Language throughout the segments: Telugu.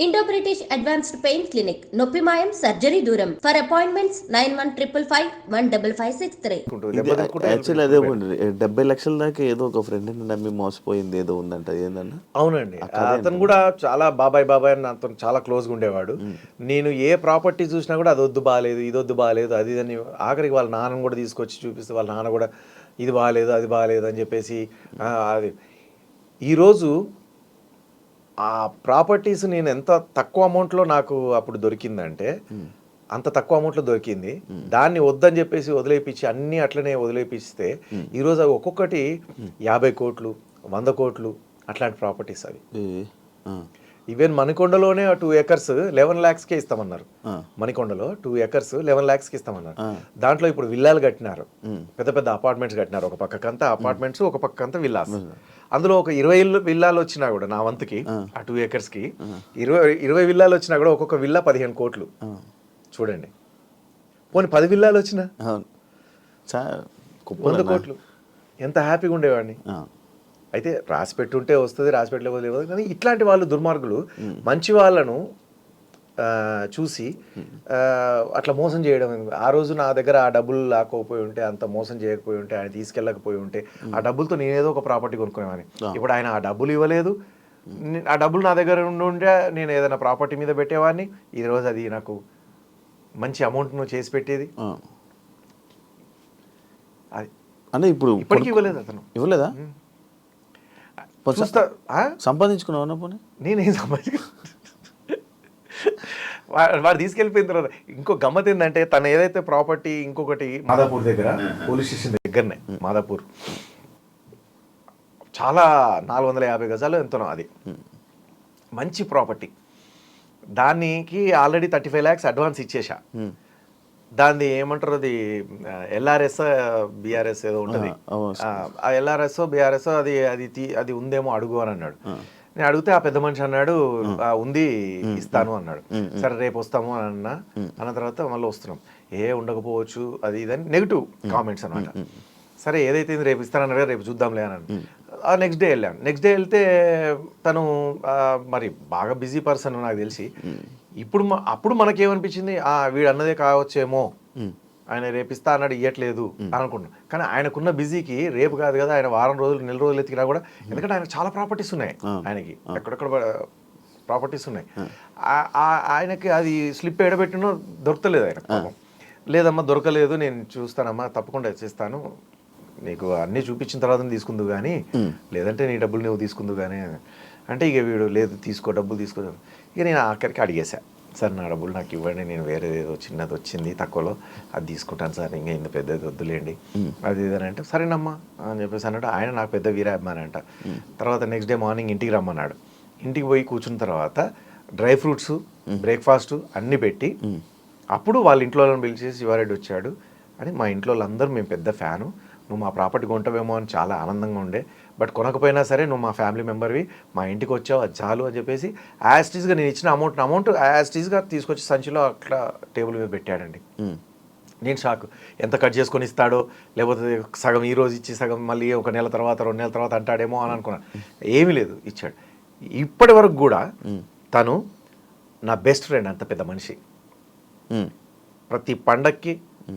Indo British advanced pain clinic నొప్పి మాయం సర్జరీ దూరం for appointments nine one triple five one double five six three actually అదే. డెబ్బై లక్షల దాకా ఏదో ఒక ఫ్రెండ్ నమ్మి మోసపోయింది ఏదో ఉందంట. ఏందన్న? అవునండి. అతను కూడా చాలా బాబాయ్ బాబాయ్ అని నాతో చాలా క్లోజ్గా ఉండేవాడు. నేను ఏ ప్రాపర్టీ చూసినా కూడా అది వద్దు బాగాలేదు ఇది వద్దు బాగాలేదు అది ఇది అని ఆఖరికి వాళ్ళ నాన్నని కూడా తీసుకొచ్చి చూపిస్తే వాళ్ళ నాన్న కూడా ఇది బాగాలేదు అది బాగాలేదు అని చెప్పేసి అది. ఈరోజు ఆ ప్రాపర్టీస్ నేను ఎంత తక్కువ అమౌంట్లో నాకు అప్పుడు దొరికిందంటే అంత తక్కువ అమౌంట్లో దొరికింది. దాన్ని వద్దని చెప్పేసి వదిలేపించి అన్నీ అట్లనే వదిలేపిస్తే ఈరోజు అవి ఒక్కొక్కటి యాభై కోట్లు వంద కోట్లు అట్లాంటి ప్రాపర్టీస్ అవి. ఈవెన్ మణికొండలోనే టూ ఎకర్స్ లెవెన్ ల్యాక్స్కే ఇస్తామన్నారు. మణికొండలో టూ ఎకర్స్ లెవెన్ ల్యాక్స్కి ఇస్తామన్నారు. దాంట్లో ఇప్పుడు విల్లాలు కట్టినారు. పెద్ద పెద్ద అపార్ట్మెంట్స్ కట్టినారు. ఒక పక్కకంతా అపార్ట్మెంట్స్ ఒక పక్కకంతా విల్లాస్. అందులో ఒక ఇరవై విల్లాలు వచ్చినా కూడా నా వంతుకి ఆ. టూ ఎకర్స్కి ఇరవై ఇరవై విల్లాలు వచ్చినా కూడా ఒక్కొక్క విల్లా పదిహేను కోట్లు. చూడండి. పోనీ పది విల్లాలు వచ్చినా? వంద. కోట్లు. ఎంత హ్యాపీగా ఉండేవాడిని. అయితే రాసి పెట్టుంటే వస్తుంది రాసి పెట్టలేకపోతే కానీ ఇట్లాంటి వాళ్ళు దుర్మార్గులు మంచి వాళ్ళను చూసి అట్లా మోసం చేయడం? ఆ రోజు నా దగ్గర ఆ డబ్బులు లాక్కోపోయి ఉంటే అంత మోసం చేయకపోయి ఉంటే ఆయన తీసుకెళ్ళకపోయి ఉంటే ఆ డబ్బులతో నేనేదో ఒక ప్రాపర్టీ కొనుక్కునేవాని ఇప్పుడు ఆయన ఆ డబ్బులు ఇవ్వలేదు. ఆ డబ్బులు నా దగ్గర ఉండి ఉంటే నేను ఏదైనా ప్రాపర్టీ మీద పెట్టేవాడిని. ఈ రోజు అది నాకు మంచి అమౌంట్ను చేసి పెట్టేది. అది. అంటే ఇప్పుడు ఇప్పటికీ ఇవ్వలేదు అతను. ఇవ్వలేదా? చూస్తా? సంపాదించుకున్నావా పోనీ? నేనేం సంపాదించు వాడు తీసుకెళ్ళిపోయిన తర్వాత ఇంకో గమ్మత్ ఏంటంటే తను ఏదైతే ప్రాపర్టీ ఇంకొకటి మాదాపూర్ దగ్గర పోలీస్ స్టేషన్ దగ్గరనే మాదాపూర్. చాలా నాలుగు వందల యాభై గజాలు ఎంతనో అది. మంచి ప్రాపర్టీ. దానికి already thirty five lakhs advance ఇచ్చేసా. దాన్ని ఏమంటారు అది ఎల్ఆర్ఎస్ బీఆర్ఎస్ ఏదో ఉంటుంది. ఆ, ఎల్ఆర్ఎస్ బీఆర్ఎస్ అది అది అది ఉందేమో అడుగు అని అన్నాడు. నేను అడిగితే ఆ పెద్ద మనిషి అన్నాడు "ఆ, ఉంది ఇస్తాను అన్నాడు. సరే రేపు వస్తాము అని అన్నా అన్న తర్వాత మళ్ళీ వస్తున్నాం. ఏ ఉండకపోవచ్చు అది ఇదని నెగిటివ్ కామెంట్స్ అనమాట సరే ఏదైతే రేపు ఇస్తానన్నాడు రేపు చూద్దాంలే అని. ఆ నెక్స్ట్ డే వెళ్ళాను. నెక్స్ట్ డే వెళ్తే తను మరి బాగా బిజీ పర్సన్ నాకు తెలిసి ఇప్పుడు అప్పుడు మనకేమనిపించింది? ఆ వీడు అన్నదే కావచ్చేమో. ఆయన రేపు ఇస్తా అన్నాడు ఇవ్వట్లేదు అని అనుకున్నాం కానీ ఆయనకున్న బిజీకి రేపు కాదు కదా ఆయన వారం రోజులు నెల రోజులు ఎత్తికినా కూడా ఎందుకంటే ఆయన చాలా ప్రాపర్టీస్ ఉన్నాయి ఆయనకి. ఎక్కడెక్కడ ప్రాపర్టీస్ ఉన్నాయి. ఆయనకి అది స్లిప్ ఎడబెట్టినో దొరకలేదు ఆయన. లేదమ్మా దొరకలేదు నేను చూస్తానమ్మా తప్పకుండా చేస్తాను. నీకు అన్నీ చూపించిన తర్వాత తీసుకుందు కానీ లేదంటే నీ డబ్బులు నువ్వు తీసుకుందు కానీ అంటే ఇక వీడు లేదు తీసుకో డబ్బులు తీసుకో. ఇక నేను ఆఖరికి అడిగేశా సార్ నా డబ్బులు నాకు ఇవ్వండి నేను వేరే ఏదో చిన్నది వచ్చింది తక్కువలో అది తీసుకుంటాను సార్ ఇంకా ఇంత పెద్దది వద్దులేండి. అది ఇది అని అంటే సరేనమ్మా అని చెప్పేసి అన్నాడు ఆయన నాకు పెద్ద వీరాభిమాని అంట తర్వాత నెక్స్ట్ డే మార్నింగ్ ఇంటికి రమ్మన్నాడు. ఇంటికి పోయి కూర్చున్న తర్వాత డ్రై ఫ్రూట్స్ బ్రేక్ఫాస్ట్ అన్నీ పెట్టి అప్పుడు వాళ్ళ ఇంట్లో వాళ్ళని పిలిచేసి శివారెడ్డి వచ్చాడు. అని మా ఇంట్లో వాళ్ళందరూ మేము పెద్ద ఫ్యాను నువ్వు మా ప్రాపర్టీ కొంటావేమో అని చాలా ఆనందంగా ఉండే. బట్ కొనకపోయినా సరే నువ్వు మా ఫ్యామిలీ మెంబర్వి మా ఇంటికి వచ్చావు అది చాలు అని చెప్పేసి యాస్టీస్గా నేను ఇచ్చిన అమౌంట్ అమౌంట్ యాస్టీస్గా తీసుకొచ్చి సంచిలో అట్లా టేబుల్ మీద పెట్టాడండి. ఉమ్. నేను షాక్ ఎంత కట్ చేసుకొని ఇస్తాడో లేకపోతే సగం ఈ రోజు ఇచ్చి సగం మళ్ళీ ఒక నెల తర్వాత రెండు నెలల తర్వాత అంటాడేమో అని అనుకున్నాను ఏమీ లేదు ఇచ్చాడు. ఇప్పటి వరకు కూడా తను నా బెస్ట్ ఫ్రెండ్ అంత పెద్ద మనిషి. ఉమ్. ప్రతి పండక్కి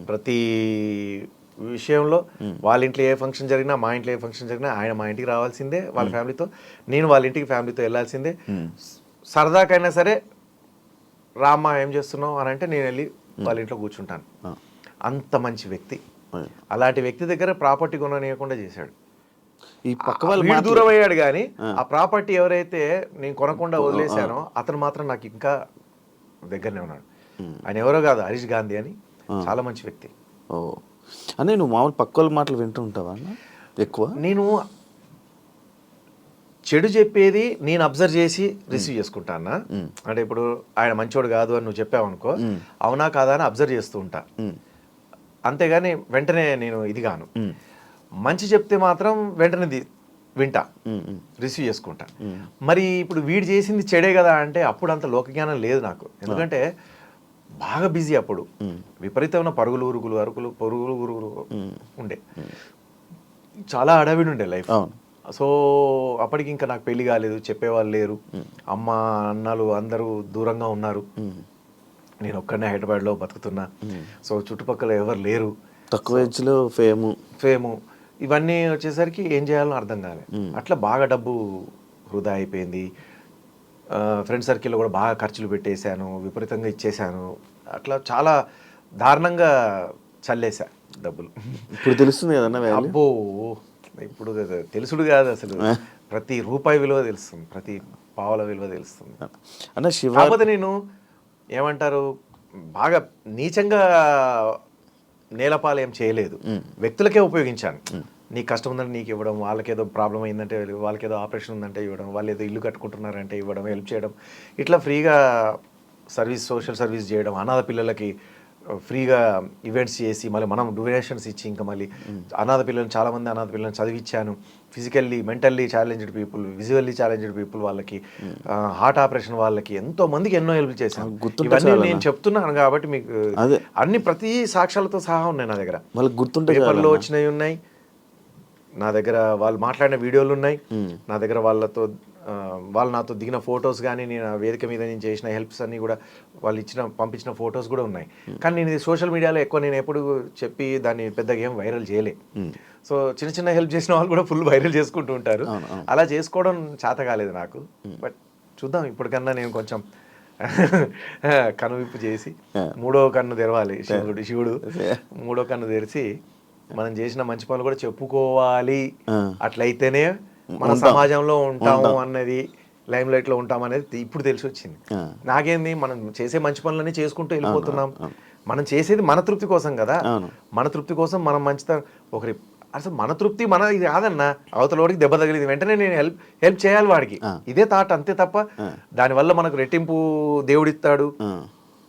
ప్రతి విషయంలో వాళ్ళ ఇంట్లో ఏ ఫంక్షన్ జరిగినా మా ఇంట్లో ఏ ఫంక్షన్ జరిగినా ఆయన మా ఇంటికి రావాల్సిందే వాళ్ళ ఫ్యామిలీతో నేను వాళ్ళ ఇంటికి ఫ్యామిలీతో వెళ్ళాల్సిందే. సరదాకైనా సరే రామ్మా ఏం చేస్తున్నావు? అని అంటే నేను వెళ్ళి వాళ్ళ ఇంట్లో కూర్చుంటాను. అంత మంచి వ్యక్తి. అలాంటి వ్యక్తి దగ్గర ప్రాపర్టీ కొననీయకుండా చేశాడు. ఈ పక్క వాళ్ళు దూరం అయ్యాడు కానీ ఆ. ప్రాపర్టీ ఎవరైతే నేను కొనకుండా వదిలేశానో అతను మాత్రం నాకు ఇంకా దగ్గరనే ఉన్నాడు. ఆయన ఎవరో కాదు హరీష్ గాంధీ అని. చాలా మంచి వ్యక్తి. ఓ. అనే నువ్వు మామూలు పక్క మాటలు వింటూ ఉంటావా అన్న? ఎక్కువ? నేను చెడు చెప్పేది నేను అబ్జర్వ్ చేసి రిసీవ్ చేసుకుంటానా అంటే ఇప్పుడు ఆయన మంచోడు కాదు అని నువ్వు చెప్పావు అనుకో అవునా కాదా అని అబ్జర్వ్ చేస్తూ ఉంటా. అంతేగాని వెంటనే నేను ఇది గాను. ఉమ్. మంచి చెప్తే మాత్రం వెంటనే వింటా. రిసీవ్ చేసుకుంటా. మరి ఇప్పుడు వీడు చేసింది చెడే కదా అంటే అప్పుడు అంత లోకజ్ఞానం లేదు నాకు. ఎందుకంటే బాగా బిజీ అప్పుడు. విపరీతమైన పరుగులు ఉరుగులు అరుకులు పరుగులు ఉరుగులు ఉండే. చాలా అడవిడి ఉండే లైఫ్. సో అప్పటికి ఇంకా నాకు పెళ్ళి కాలేదు చెప్పేవాళ్ళు లేరు. అమ్మ అన్నలు అందరూ దూరంగా ఉన్నారు. నేను ఒక్కడనే హైదరాబాద్లో బతుకుతున్నా. సో చుట్టుపక్కల ఎవరు లేరు. తక్కువ ఏజ్లో ఫేము. ఫేము. ఇవన్నీ వచ్చేసరికి ఏం చేయాలో అర్థం కాలే. అట్లా బాగా డబ్బు వృధా అయిపోయింది. ఫ్రెండ్ సర్కిల్లో కూడా బాగా ఖర్చులు పెట్టేశాను విపరీతంగా ఇచ్చేశాను. అట్లా చాలా దారుణంగా చల్లేసా డబ్బులు. ఇప్పుడు తెలుస్తుంది కదన్న అబ్బో ఇప్పుడు తెలుసుడు కాదు అసలు. ప్రతి రూపాయి విలువ తెలుస్తుంది ప్రతి పావుల విలువ తెలుస్తుంది. అన్న శివ కాకపోతే నేను ఏమంటారు బాగా నీచంగా నేలపాలు ఏం చేయలేదు వ్యక్తులకే ఉపయోగించాను. నీకు కష్టం ఉందంటే నీకు ఇవ్వడం వాళ్ళకేదో ప్రాబ్లం అయిందంటే వాళ్ళకేదో ఆపరేషన్ ఉందంటే ఇవ్వడం వాళ్ళు ఏదో ఇల్లు కట్టుకుంటున్నారంటే ఇవ్వడం హెల్ప్ చేయడం. ఇట్లా ఫ్రీగా సర్వీస్ సోషల్ సర్వీస్ చేయడం అనాథ పిల్లలకి ఫ్రీగా ఈవెంట్స్ చేసి మళ్ళీ మనం డొనేషన్స్ ఇచ్చి ఇంకా మళ్ళీ అనాథ పిల్లలు చాలా మంది అనాథ పిల్లల్ని చదివించాను physically mentally challenged people visually challenged people వాళ్ళకి హార్ట్ ఆపరేషన్ వాళ్ళకి ఎంతో మందికి ఎన్నో హెల్ప్ చేశాను. ఇవన్నీ. నేను చెప్తున్నాను కాబట్టి మీకు. అన్ని ప్రతి సాక్ష్యాలతో సహా ఉన్నాయి నా దగ్గర. వాళ్ళకి గుర్తుంటే పేపర్లో. వచ్చినవి ఉన్నాయి. నా దగ్గర వాళ్ళు మాట్లాడిన వీడియోలు ఉన్నాయి. నా దగ్గర వాళ్ళతో వాళ్ళు నాతో దిగిన ఫొటోస్ కానీ నేను వేదిక మీద నేను చేసిన హెల్ప్స్ అన్ని కూడా వాళ్ళు ఇచ్చిన పంపించిన ఫొటోస్ కూడా ఉన్నాయి. కానీ నేను ఇది సోషల్ మీడియాలో ఎక్కువ నేను ఎప్పుడు చెప్పి దాన్ని పెద్దగా ఏం వైరల్ చేయలే. సో చిన్న చిన్న హెల్ప్ చేసిన వాళ్ళు కూడా ఫుల్ వైరల్ చేసుకుంటూ ఉంటారు. అలా చేసుకోవడం చేత కాలేదు నాకు. బట్ చూద్దాం ఇప్పటికన్నా నేను కొంచెం కనువిప్పు చేసి మూడో కన్ను తెరవాలి శివుడు శివుడు మూడో కన్ను తెరిచి మనం చేసిన మంచి పనులు కూడా చెప్పుకోవాలి. అట్లయితేనే మన సమాజంలో ఉంటాము అన్నది లైమ్ లైట్లో ఉంటాం అనేది ఇప్పుడు తెలిసి వచ్చింది. నాకేంది? మనం చేసే మంచి పనులన్నీ చేసుకుంటూ వెళ్ళిపోతున్నాం. మనం చేసేది మన తృప్తి కోసం కదా. మన తృప్తి కోసం మనం మంచితనం ఒకరి అసలు మన తృప్తి మన ఇది కాదన్న. అవతల వాడికి దెబ్బ తగిలింది. వెంటనే నేను హెల్ప్ హెల్ప్ చేయాలి వాడికి. ఇదే థాట్ అంతే తప్ప దానివల్ల మనకు రెట్టింపు దేవుడిస్తాడు.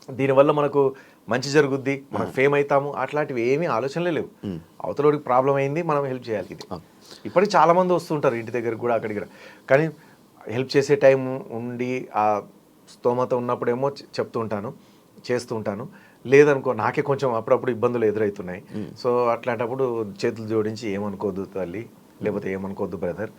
దీనివల్ల మనకు మంచి జరుగుద్ది మనం ఫేమ్ అవుతాము అట్లాంటివి ఏమీ ఆలోచనలే లేవు. అవతలోడికి ప్రాబ్లం అయింది మనం హెల్ప్ చేయాలి ఇది. ఇప్పటికి చాలా మంది వస్తుంటారు ఇంటి దగ్గర కూడా అక్కడికి కానీ హెల్ప్ చేసే టైం ఉండి ఆ స్తోమత ఉన్నప్పుడేమో చెప్తూ ఉంటాను చేస్తూ ఉంటాను లేదనుకో నాకే కొంచెం అప్పుడప్పుడు ఇబ్బందులు ఎదురవుతున్నాయి సో అట్లాంటప్పుడు చేతులు జోడించి ఏమనుకోవద్దు తల్లి లేకపోతే ఏమనుకోవద్దు బ్రదర్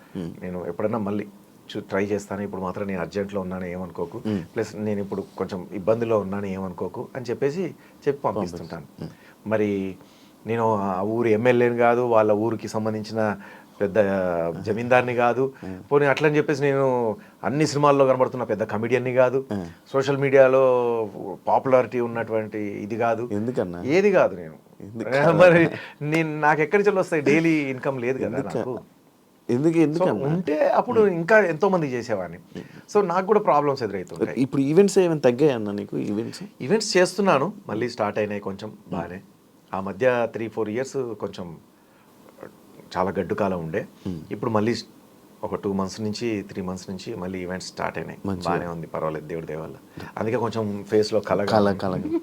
నేను ఎప్పుడన్నా మళ్ళీ ట్రై చేస్తాను. ఇప్పుడు మాత్రం నేను అర్జెంట్లో ఉన్నాను ఏమనుకోకు. ప్లస్ నేను ఇప్పుడు కొంచెం ఇబ్బందిలో ఉన్నాను ఏమనుకోకు అని చెప్పేసి చెప్పి పంపిస్తుంటాను. మరి నేను ఆ ఊరు ఎమ్మెల్యేని కాదు వాళ్ళ ఊరికి సంబంధించిన పెద్ద జమీందార్ని కాదు. పోనీ అట్లని చెప్పేసి నేను అన్ని సినిమాల్లో కనబడుతున్న పెద్ద కమిడియన్ని కాదు. సోషల్ మీడియాలో పాపులారిటీ ఉన్నటువంటి ఇది కాదు. ఎందుకన్నా? ఏది కాదు నేను. మరి నేను నాకు ఎక్కడి నుంచి వస్తాయి? డైలీ ఇన్కమ్ లేదు కదా నాకు. ఎందుకు సో ఎందుకన్నా? ఉంటే అప్పుడు ఇంకా ఎంతో మంది చేసేవాడిని. సో నాకు కూడా ప్రాబ్లమ్స్ ఎదురవుతుంటాయి. ఇప్పుడు ఈవెంట్స్ ఏమైనా తగ్గాయి అన్న నీకు ఈవెంట్స్ ఈవెంట్స్ చేస్తున్నాను. మళ్ళీ స్టార్ట్ అయినాయి కొంచెం బాగానే. ఆ మధ్య త్రీ ఫోర్ ఇయర్స్ కొంచెం చాలా గడ్డు కాలం ఉండే. ఇప్పుడు మళ్ళీ ఒక టూ మంత్స్ నుంచి త్రీ మంత్స్ నుంచి మళ్ళీ ఈవెంట్స్ స్టార్ట్ అయినాయి. బాగానే ఉంది. పర్వాలేదు దేవుడి దేవల్ల అందుకే కొంచెం ఫేస్లో కలగా కళ కళ